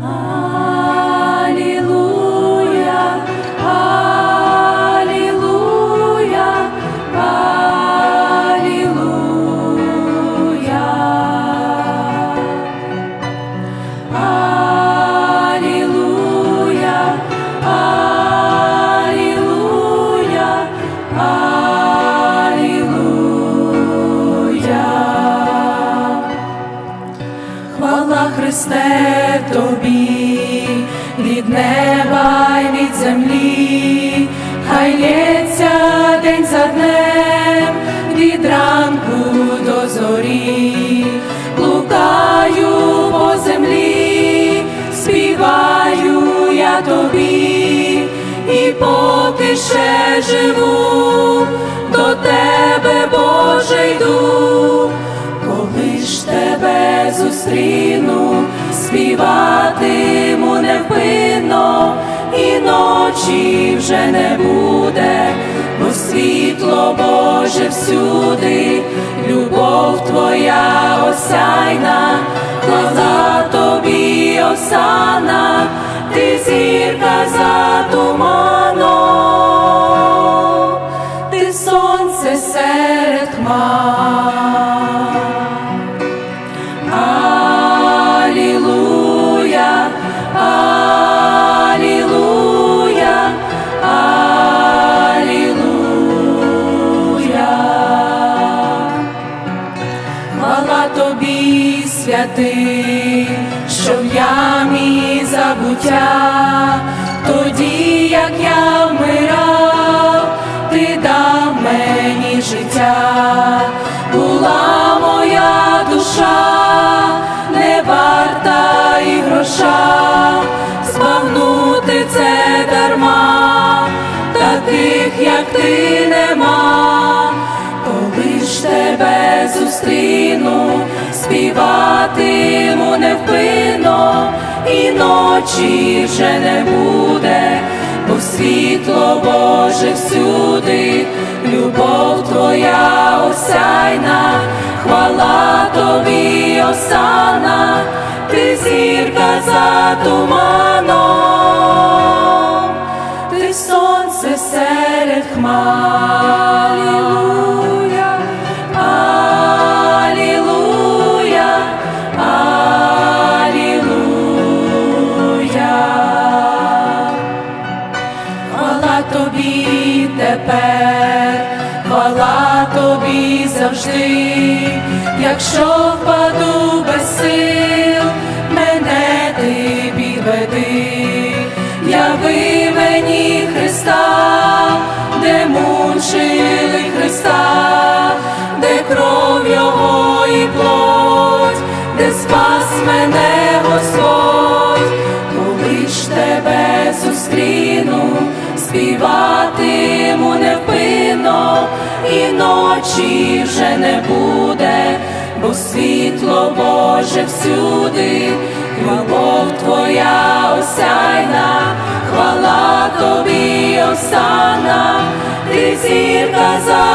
Алілуя, Христе Тобі, від неба й від землі, хай лється день за днем, від ранку до зорі, блукаю по землі, співаю я тобі, і поки ще живу, до тебе, Боже, йду. Зустріну, співатиму невпинно, і ночі вже не буде, бо світло Боже всюди, життя, була моя душа, не варта і гроша, збагнути це дарма, таких, як ти нема, коли ж тебе зустріну, співатиму невпинно, і ночі вже не буде, бо світло Боже всюди, твоя осяйна, хвала тобі, осана, ти зірка за туманом, ти сонце серед хмар. Алілуя, Алілуя, Алілуя. Хвала тобі тепер, хвала завжди, якщо впаду без сил, мене ти підведи, яви мені Христа, де мучили Христа, де кров Його і плоть, де спас мене Господь, коли ж тебе зустріну, співатиму невпинно, і ночі вже не буде, бо світло Боже всюди, любов твоя осяйна, хвала тобі, осана, ти зірка за